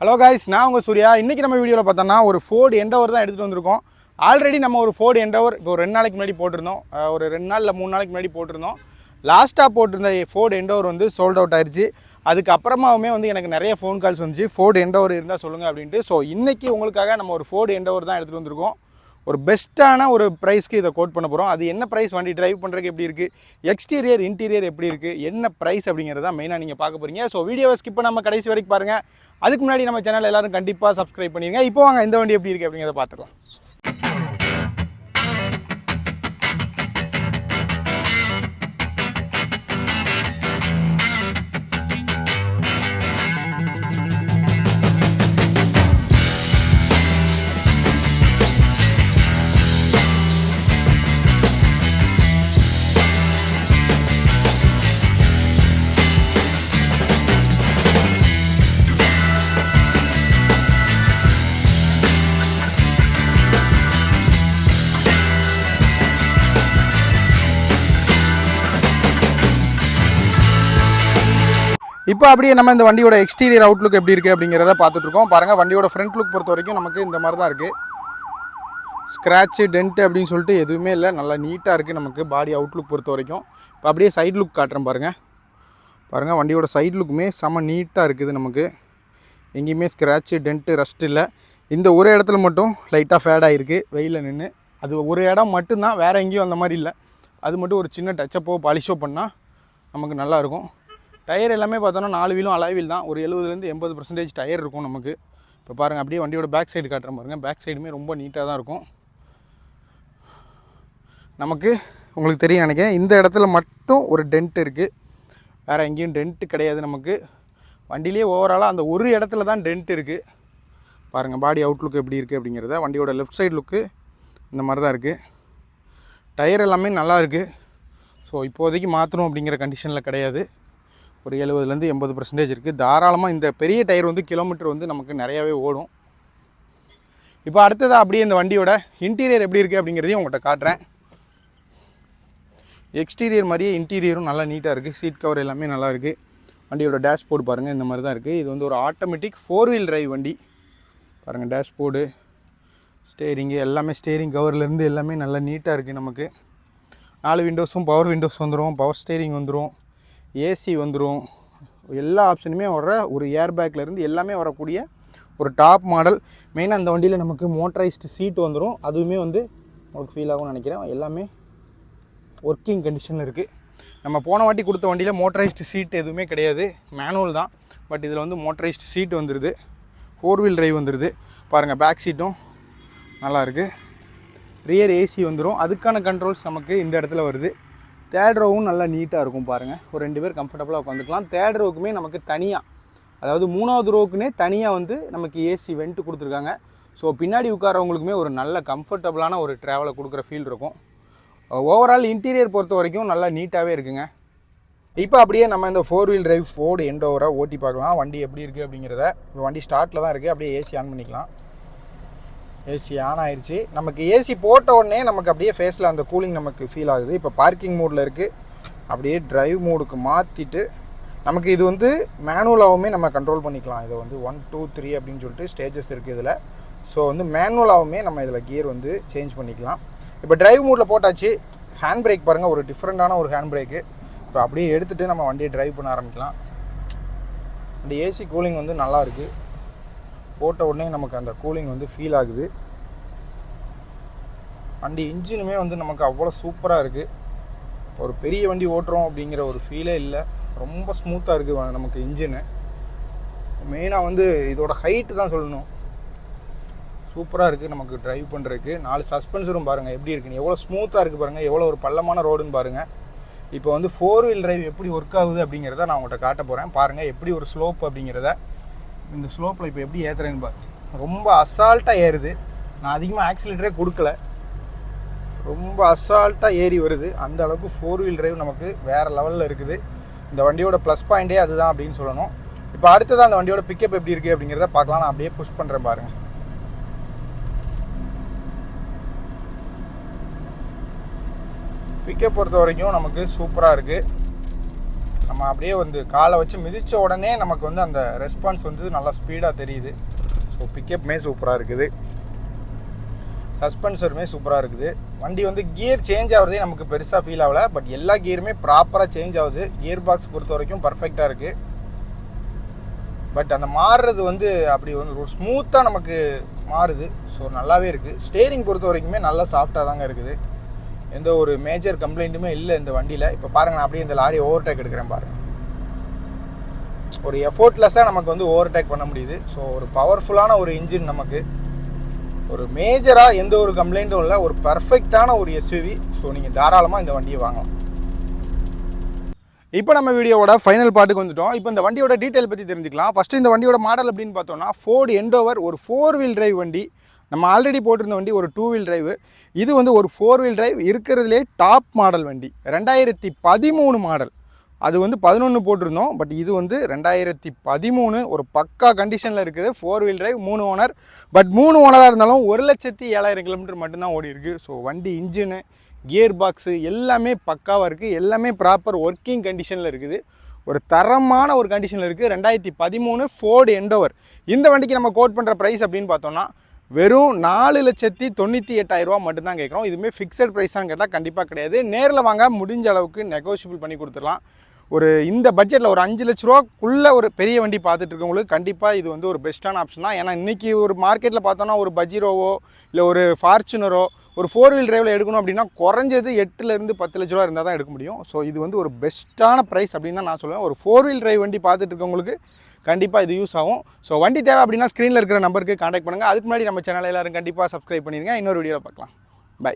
Hello guys நான் உங்கள் சூர்யா. இன்றைக்கி நம்ம வீடியோவில் பார்த்தோம்னா ஒரு ஃபோர்டு எண்டவர் தான் எடுத்துகிட்டு வந்திருக்கோம். ஆல்ரெடி நம்ம ஒரு ஃபோர்டு எண்டவர் இப்போ ஒரு ரெண்டு நாளைக்கு முன்னாடி போட்டிருந்தோம். ஒரு ரெண்டு நாள் இல்லை மூணு நாளைக்கு முன்னாடி போட்டிருந்தோம். லாஸ்ட்டாக போட்டிருந்த ஃபோர்டு எண்டவர் வந்து சோல்ட் அவுட் ஆயிடுச்சு அதுக்கப்புறமாவுமே வந்து எனக்கு நிறைய ஃபோன் கால்ஸ் வந்துச்சு. ஃபோர்டு எண்டவர் இருந்தால் சொல்லுங்கள் அப்படின்ட்டு. ஸோ இன்றைக்கி உங்களுக்காக நம்ம ஒரு ஃபோர்டு எண்டவர் தான் எடுத்துகிட்டு வந்திருக்கோம். ஒரு பெஸ்ட்டான ஒரு ப்ரைஸ்க்கு இதை கோட் பண்ண போகிறோம் அது என்ன ப்ரைஸ் வண்டி டிரைவ் பண்ணுறதுக்கு எப்படி இருக்குது எக்ஸ்டீரியர் இன்டீரியர் எப்படி இருக்குது என்ன ப்ரைஸ் அப்படிங்கிறத மெயினாக நீங்கள் பார்க்க போகிறீங்க ஸோ வீடியோவை ஸ்கிப் நம்ம கடைசி வரைக்கும் பாருங்கள் அதுக்கு முன்னாடி நம்ம சேனல் எல்லோரும் கண்டிப்பாக சப்ஸ்கிரைப் பண்ணிடுங்க இப்போ வாங்க இந்த வண்டி எப்படி இருக்குது அப்படிங்கிறத பார்த்துக்கலாம். இப்போ அப்படியே நம்ம இந்த வண்டியோட எக்ஸ்டீரியர் அவுட்லுக் எப்படி இருக்குது அப்படிங்கிறத பார்த்துட்ருக்கோம். பாருங்கள் வண்டியோட ஃப்ரண்ட் லுக் பொறுத்த வரைக்கும் நமக்கு இந்த மாதிரி தான் இருக்குது ஸ்க்ராட்சு டென்ட்டு அப்படின்னு சொல்லிட்டு எதுவுமே இல்லை. நல்லா நீட்டாக இருக்குது நமக்கு பாடி அவுட்லுக் பொறுத்த வரைக்கும். இப்போ அப்படியே சைட் லுக் காட்டுறேன் பாருங்கள் பாருங்கள் வண்டியோட சைட் லுக்குமே செம்ம நீட்டாக இருக்குது நமக்கு. எங்கேயுமே ஸ்க்ராட்சு டென்ட்டு ரஸ்ட் இல்லை. இந்த ஒரு இடத்துல மட்டும் லைட்டாக ஃபேட் ஆகிருக்கு வெயிலில் நின்று அது ஒரு இடம் மட்டும்தான் வேறு எங்கேயும் அந்த மாதிரி இல்லை. அது மட்டும் ஒரு சின்ன டச்சப்போ பாலிஷோ பண்ணால் நமக்கு நல்லாயிருக்கும் டயர் எல்லாமே பார்த்தோன்னா நாலு வீலும் அலாய் வீல் தான். ஒரு எழுபதுலேருந்து எண்பது பர்சன்டேஜ் டயர் இருக்கும் நமக்கு. இப்போ பாருங்கள் அப்படியே வண்டியோட பேக் சைடு காட்டுற பாருங்கள் பேக் சைடுமே ரொம்ப நீட்டாக தான் இருக்கும். நமக்கு உங்களுக்கு தெரியும் நினைக்கிறேன். இந்த இடத்துல மட்டும் ஒரு டென்ட் இருக்குது வேறு எங்கேயும் டென்ட்டு கிடையாது நமக்கு. வண்டியிலே ஓவராலாக அந்த ஒரு இடத்துல தான் டென்ட் இருக்குது பாருங்கள் பாடி அவுட்லுக் எப்படி இருக்குது அப்படிங்கிறத. வண்டியோட லெஃப்ட் சைடு லுக்கு இந்த மாதிரி தான் இருக்குது டயர் எல்லாமே நல்லா இருக்குது ஸோ இப்போதைக்கு மாற்றணும் அப்படிங்கிற கண்டிஷனில் கிடையாது. ஒரு எழுபதுலேருந்து எண்பது பர்சன்டேஜ் இருக்குது தாராளமாக இந்த பெரிய டயர் வந்து கிலோமீட்டர் வந்து நமக்கு நிறையாவே ஓடும். இப்போ அடுத்ததாக அப்படியே இந்த வண்டியோட இன்டீரியர் எப்படி இருக்குது அப்படிங்கிறதையும் உங்கள்கிட்ட காட்டுறேன். எக்ஸ்டீரியர் மாதிரியே இன்டீரியரும் நல்லா நீட்டாக இருக்குது சீட் கவர் எல்லாமே நல்லா இருக்குது வண்டியோட டேஷ்போர்டு பாருங்கள் இந்த மாதிரி தான் இருக்குது இது வந்து ஒரு ஆட்டோமேட்டிக் ஃபோர் வீல் டிரைவ் வண்டி. பாருங்கள் டேஷ்போர்டு ஸ்டேரிங்கு எல்லாமே ஸ்டேரிங் கவர்லேருந்து எல்லாமே நல்லா நீட்டாக இருக்குது நமக்கு. நாலு விண்டோஸும் பவர் விண்டோஸ் வந்துடும் பவர் ஸ்டேரிங் வந்துடும் ஏசி வந்துடும் எல்லா ஆப்ஷனுமே வர ஒரு ஏர் பேக்லேருந்து எல்லாமே வரக்கூடிய ஒரு டாப் மாடல் மெயினாக அந்த வண்டியில் நமக்கு மோட்டரைஸ்டு சீட் வந்துடும் அதுவுமே வந்து உங்களுக்கு ஃபீல் ஆகும்னு நினைக்கிறேன். எல்லாமே ஒர்க்கிங் கண்டிஷனில் இருக்குது நம்ம போன வாட்டி கொடுத்த வண்டியில் மோட்டரைஸ்டு சீட் எதுவுமே கிடையாது. மேனுவல் தான். பட் இதில் வந்து மோட்டரைஸ்டு சீட் வந்துடுது ஃபோர் வீல் ட்ரைவ் வந்துடுது பாருங்கள் பேக் சீட்டும் நல்லா இருக்குது ரியர் ஏசி வந்துடும் அதுக்கான கண்ட்ரோல்ஸ் நமக்கு இந்த இடத்துல வருது. தேர்ட் ரோவும் நல்லா நீட்டாக இருக்கும் பாருங்கள் ஒரு ரெண்டு பேர் கம்ஃபர்டபுளாக உட்காந்துக்கலாம் தேர்ட் ரோவுக்குமே நமக்கு தனியாக அதாவது மூணாவது ரோவுக்குனே தனியாக வந்து நமக்கு ஏசி வெண்ட்டு கொடுத்துருக்காங்க. ஸோ பின்னாடி உட்காரவங்களுக்குமே ஒரு நல்ல கம்ஃபர்டபுளான ஒரு ட்ராவலை கொடுக்குற ஃபீல் இருக்கும். Uh, ஓவரால் இன்டீரியர் பொறுத்த வரைக்கும் நல்லா நீட்டாகவே இருக்குங்க. இப்போ அப்படியே நம்ம இந்த ஃபோர் வீல் டிரைவ் ஃபோர்டு எண்டோவரை ஓட்டி பார்க்கலாம். வண்டி எப்படி இருக்குது அப்படிங்கிறத. இப்போ வண்டி ஸ்டார்ட்டில் தான் இருக்குது அப்படியே ஏசி ஆன் பண்ணிக்கலாம். ஏசி ஆன் ஆயிடுச்சு நமக்கு ஏசி போட்ட உடனே நமக்கு அப்படியே ஃபேஸில் அந்த கூலிங் நமக்கு ஃபீல் ஆகுது. இப்போ பார்க்கிங் மூடில் இருக்குது அப்படியே ட்ரைவ் மூடுக்கு மாற்றிட்டு நமக்கு இது வந்து மேனுவலாகவுமே நம்ம கண்ட்ரோல் பண்ணிக்கலாம். இதை வந்து ஒன் டூ த்ரீ அப்படின்னு சொல்லிட்டு ஸ்டேஜஸ் இருக்குது இதில். ஸோ வந்து மேனுவலாகவுமே நம்ம இதில் கியர் வந்து சேஞ்ச் பண்ணிக்கலாம். இப்போ ட்ரைவ் மூடில் போட்டாச்சு. ஹேண்ட் பிரேக் பாருங்கள் ஒரு டிஃப்ரெண்ட்டான ஒரு ஹேண்ட் பிரேக்கு இப்போ அப்படியே எடுத்துகிட்டு நம்ம வண்டியை ட்ரைவ் பண்ண ஆரம்பிக்கலாம். இந்த ஏசி கூலிங் வந்து நல்லா இருக்குது போட்ட உடனே நமக்கு அந்த கூலிங் வந்து ஃபீல் ஆகுது. வண்டி இன்ஜினுமே வந்து நமக்கு அவ்வளோ சூப்பராக இருக்குது ஒரு பெரிய வண்டி ஓட்டுறோம் அப்படிங்கிற ஒரு ஃபீலே இல்லை. ரொம்ப ஸ்மூத்தாக இருக்குது நமக்கு இன்ஜினு. மெயினாக வந்து இதோட ஹைட்டு தான் சொல்லணும். சூப்பராக இருக்குது நமக்கு ட்ரைவ் பண்ணுறதுக்கு நாலு சஸ்பென்சரும் பாருங்கள் எப்படி இருக்குன்னு. எவ்வளோ ஸ்மூத்தாக இருக்குது பாருங்கள் எவ்வளோ ஒரு பள்ளமான ரோடுன்னு பாருங்கள் இப்போ வந்து ஃபோர் வீல் டிரைவ் எப்படி ஒர்க் ஆகுது அப்படிங்கிறத நான் உங்கள்கிட்ட காட்ட போகிறேன் பாருங்கள் எப்படி ஒரு ஸ்லோப் அப்படிங்கிறத. இந்த ஸ்லோப்பில் இப்போ எப்படி ஏற்றுறேன்னு பாரு. ரொம்ப அசால்ட்டாக ஏறுது. நான் அதிகமாக ஆக்சிலேட்டரே கொடுக்கல. ரொம்ப அசால்ட்டாக ஏறி வருது. அந்த அளவுக்கு ஃபோர் வீல் டிரைவ் நமக்கு வேறு லெவலில் இருக்குது. இந்த வண்டியோட ப்ளஸ் பாயிண்டே அதுதான் அப்படின்னு சொல்லணும். இப்போ அடுத்தது அந்த வண்டியோட பிக்கப் எப்படி இருக்குது அப்படிங்கிறத பார்க்கலாம். நான் அப்படியே புஷ் பண்ணுறேன் பாருங்கள் பிக்கப் பொறுத்த வரைக்கும் நமக்கு சூப்பராக இருக்குது நம்ம அப்படியே வந்து காலை வச்சு மிதித்த உடனே நமக்கு வந்து அந்த ரெஸ்பான்ஸ் வந்து நல்லா ஸ்பீடாக தெரியுது. ஸோ பிக்கப்புமே சூப்பராக இருக்குது. சஸ்பென்சருமே சூப்பராக இருக்குது. வண்டி வந்து கியர் சேஞ்ச் ஆகிறதே நமக்கு பெருசாக ஃபீல் ஆகலை. பட் எல்லா கியருமே ப்ராப்பராக சேஞ்ச் ஆகுது. கியர் பாக்ஸ் பொறுத்த வரைக்கும் பர்ஃபெக்டாக இருக்குது பட் அந்த மாறுறது வந்து அப்படி வந்து ஒரு ஸ்மூத்தாக நமக்கு மாறுது. ஸோ நல்லாவே இருக்குது ஸ்டேரிங் பொறுத்த வரைக்குமே நல்லா சாஃப்டாக தாங்க இருக்குது. எந்த ஒரு மேஜர் கம்ப்ளைண்ட்டுமே இல்லை இந்த வண்டியில். இப்போ பாருங்கள் நான் அப்படியே இந்த லாரி ஓவர்டேக் எடுக்கிறேன் பாருங்கள் ஒரு எஃபோர்ட்லெஸ்ஸாக நமக்கு வந்து ஓவர்டேக் பண்ண முடியுது. ஸோ ஒரு பவர்ஃபுல்லான ஒரு இன்ஜின் நமக்கு. ஒரு மேஜராக எந்த ஒரு கம்ப்ளைண்ட்டும் இல்லை ஒரு பர்ஃபெக்டான ஒரு எஸ்யூவி ஸோ நீங்கள் தாராளமாக இந்த வண்டியை வாங்கலாம். இப்போ நம்ம வீடியோவோட ஃபைனல் பாட்டுக்கு வந்துட்டோம். இப்போ இந்த வண்டியோட டீட்டெயில் பற்றி தெரிஞ்சுக்கலாம். ஃபஸ்ட்டு இந்த வண்டியோட மாடல் அப்படின்னு பார்த்தோம்னா ஃபோர்டு எண்டோவர் ஒரு ஃபோர் வீல் டிரைவ் வண்டி. நம்ம ஆல்ரெடி போட்டிருந்த வண்டி ஒரு டூ வீல் டிரைவ் இது வந்து ஒரு ஃபோர் வீல் டிரைவ் இருக்கிறதுலே டாப் மாடல் வண்டி. ரெண்டாயிரத்தி பதிமூணு மாடல் அது வந்து பதினொன்று போட்டிருந்தோம். பட் இது வந்து ரெண்டாயிரத்தி பதிமூணு ஒரு பக்கா கண்டிஷனில் இருக்குது. ஃபோர் வீல் டிரைவ் மூணு ஓனர் பட் மூணு ஓனராக இருந்தாலும் ஒரு லட்சத்தி ஏழாயிரம் கிலோமீட்டர் மட்டும்தான் ஓடி இருக்குது ஸோ வண்டி இன்ஜினு கியர் பாக்ஸு எல்லாமே பக்காவாக இருக்குது எல்லாமே ப்ராப்பர் ஒர்க்கிங் கண்டிஷனில் இருக்குது. ஒரு தரமான ஒரு கண்டிஷனில் இருக்குது ரெண்டாயிரத்தி பதிமூணு ஃபோர்டு எண்டோவர் இந்த வண்டிக்கு நம்ம கோட் பண்ணுற ப்ரைஸ் அப்படின்னு பார்த்தோம்னா வெறும் நாலு லட்சத்தி தொண்ணூற்றி எட்டாயிரரூவா மட்டும்தான் கேட்குறோம். இதுவுமே ஃபிக்ஸட் ப்ரைஸான்னு கேட்டால் கண்டிப்பாக கிடையாது. நேரில் வாங்க முடிஞ்ச அளவுக்கு நெகோஷியபிள் பண்ணி கொடுத்துடலாம். ஒரு இந்த பட்ஜெட்டில் ஒரு அஞ்சு லட்ச ரூபாக்குள்ளே ஒரு பெரிய வண்டி பார்த்துட்டு இருக்கவங்களுக்கு கண்டிப்பாக இது வந்து ஒரு பெஸ்ட்டான ஆப்ஷன் தான். ஏன்னா இன்றைக்கி ஒரு மார்க்கெட்டில் பார்த்தோன்னா ஒரு பஜீரோவோ இல்லை ஒரு ஃபார்ச்சுனரோ ஒரு ஃபோர் வீல் டிரைவில் எடுக்கணும் அப்படின்னா குறைஞ்சது எட்டுலேருந்து பத்து லட்ச ரூபா இருந்தால் தான் எடுக்க முடியும். ஸோ இது வந்து ஒரு பெஸ்ட்டான ப்ரைஸ் அப்படின்னு தான் நான் சொல்லுவேன். ஒரு ஃபோர் வீல் டிரைவ் வண்டி பார்த்துட்டு இருக்கவங்களுக்கு கண்டிப்பாக இது யூஸ் ஆகும். ஸோ வண்டி தேவை அப்படின்னா ஸ்க்ரீனில் இருக்கிற நம்பருக்கு காண்டாக்ட் பண்ணுங்கள் அதுக்கு முன்னாடி நம்ம சேனல் எல்லோரும் கண்டிப்பாக சப்ஸ்கிரைப் பண்ணிடுங்க இன்னொரு வீடியோவில் பார்க்கலாம். பை